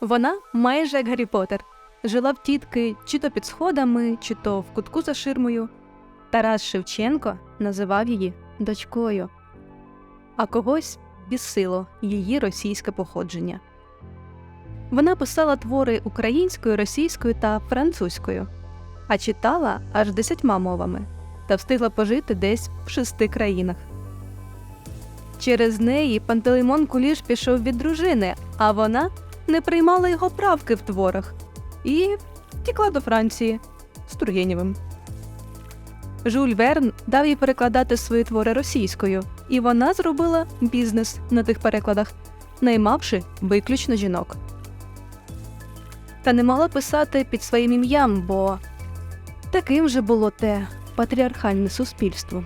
Вона майже як Гаррі Поттер. Жила в тітки чи то під сходами, чи то в кутку за ширмою. Тарас Шевченко називав її дочкою, а когось бісило її російське походження. Вона писала твори українською, російською та французькою, а читала аж десятьма мовами та встигла пожити десь в шести країнах. Через неї Пантелеймон Куліш пішов від дружини, а вона не приймала його правки в творах і втікла до Франції з Тургенєвим. Жюль Верн дав їй перекладати свої твори російською, і вона зробила бізнес на тих перекладах, наймавши виключно жінок. Та не мала писати під своїм ім'ям, бо таким же було те патріархальне суспільство.